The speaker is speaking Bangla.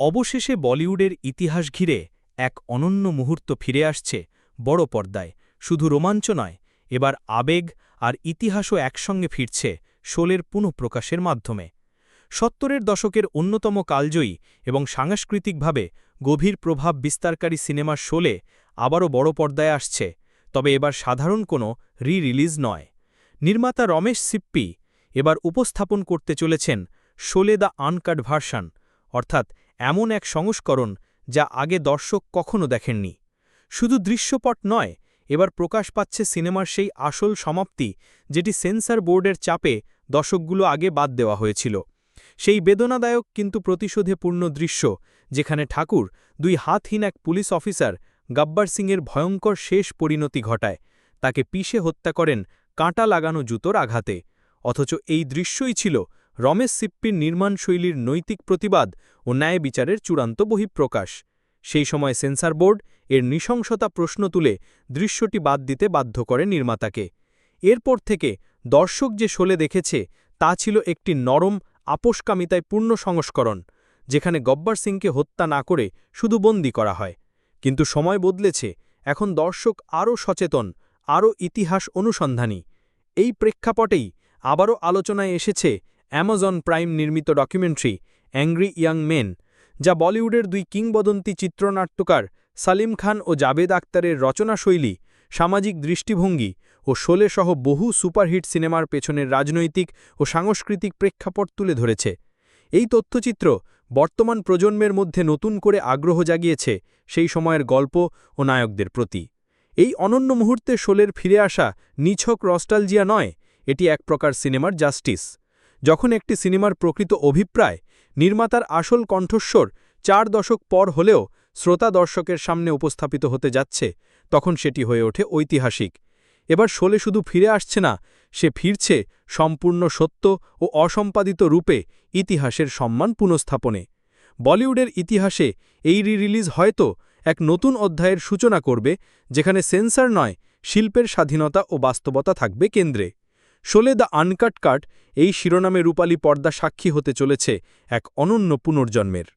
অবশেষে বলিউডের ইতিহাস ঘিরে এক অনন্য মুহূর্ত ফিরে আসছে বড় পর্দায়। শুধু রোমাঞ্চ নয়, এবার আবেগ আর ইতিহাসও একসঙ্গে ফিরছে শোলের পুনঃপ্রকাশের মাধ্যমে। সত্তরের দশকের অন্যতম কালজয়ী এবং সাংস্কৃতিকভাবে গভীর প্রভাব বিস্তারকারী সিনেমার শোলে আবারও বড় পর্দায় আসছে, তবে এবার সাধারণ কোনো রি রিলিজ নয়। নির্মাতা রমেশ সিপ্পি এবার উপস্থাপন করতে চলেছেন শোলে দ্য আনকাট ভার্সান, অর্থাৎ এমন এক সংস্করণ যা আগে দর্শক কখনো দেখেননি। শুধু দৃশ্যপট নয়, এবার প্রকাশ পাচ্ছে সিনেমার সেই আসল সমাপ্তি যেটি সেন্সার বোর্ডের চাপে দশকগুলো আগে বাদ দেওয়া হয়েছিল। সেই বেদনাদায়ক কিন্তু প্রতিশোধে পূর্ণ দৃশ্য, যেখানে ঠাকুর, দুই হাতহীন এক পুলিশ অফিসার, গাব্বার সিংয়ের ভয়ঙ্কর শেষ পরিণতি ঘটায়। তাকে পিষে হত্যা করেন কাঁটা লাগানো জুতোর আঘাতে। অথচ এই দৃশ্যই ছিল রমেশ সিপ্পির নির্মাণশৈলীর নৈতিক প্রতিবাদ ও ন্যায় বিচারের চূড়ান্ত বহিঃপ্রকাশ। সেই সময় সেন্সার বোর্ড এর নৃশংসতা প্রশ্ন তুলে দৃশ্যটি বাদ দিতে বাধ্য করে নির্মাতাকে। এরপর থেকে দর্শক যে শোলে দেখেছে, তা ছিল একটি নরম, আপোষকামিতায় পূর্ণ সংস্করণ, যেখানে গব্বর সিংকে হত্যা না করে শুধু বন্দি করা হয়। কিন্তু সময় বদলেছে, এখন দর্শক আরও সচেতন, আরও ইতিহাস অনুসন্ধানী। এই প্রেক্ষাপটেই আবারও আলোচনায় এসেছে অ্যামাজন প্রাইম নির্মিত ডকুমেন্টারি, অ্যাংরি ইয়াং মেন, যা বলিউডের দুই কিংবদন্তি চিত্রনাট্যকার সালিম খান ও জাবেদ আক্তারের রচনাশৈলী, সামাজিক দৃষ্টিভঙ্গি ও শোলে সহ বহু সুপারহিট সিনেমার পেছনের রাজনৈতিক ও সাংস্কৃতিক প্রেক্ষাপট তুলে ধরেছে। এই তথ্যচিত্র বর্তমান প্রজন্মের মধ্যে নতুন করে আগ্রহ জাগিয়েছে সেই সময়ের গল্প ও নায়কদের প্রতি। এই অনন্য মুহূর্তে শোলের ফিরে আসা নিছক রস্টালজিয়া নয়, এটি এক প্রকার সিনেমার জাস্টিস। যখন একটি সিনেমার প্রকৃত অভিপ্রায়, নির্মাতার আসল কণ্ঠস্বর চার দশক পর হলেও শ্রোতা দর্শকের সামনে উপস্থাপিত হতে যাচ্ছে, তখন সেটি হয়ে ওঠে ঐতিহাসিক। এবার শোলে শুধু ফিরে আসছে না, সে ফিরছে সম্পূর্ণ সত্য ও অসম্পাদিত রূপে ইতিহাসের সম্মান পুনঃস্থাপনে। বলিউডের ইতিহাসে এই রি রিলিজ হয়তো এক নতুন অধ্যায়ের সূচনা করবে, যেখানে সেন্সার নয়, শিল্পের স্বাধীনতা ও বাস্তবতা থাকবে কেন্দ্রে। শোলে দ্য আনকাট কাট এই শিরোনামে রূপালী পর্দা সাক্ষী হতে চলেছে এক অনন্য পুনর্জন্মের।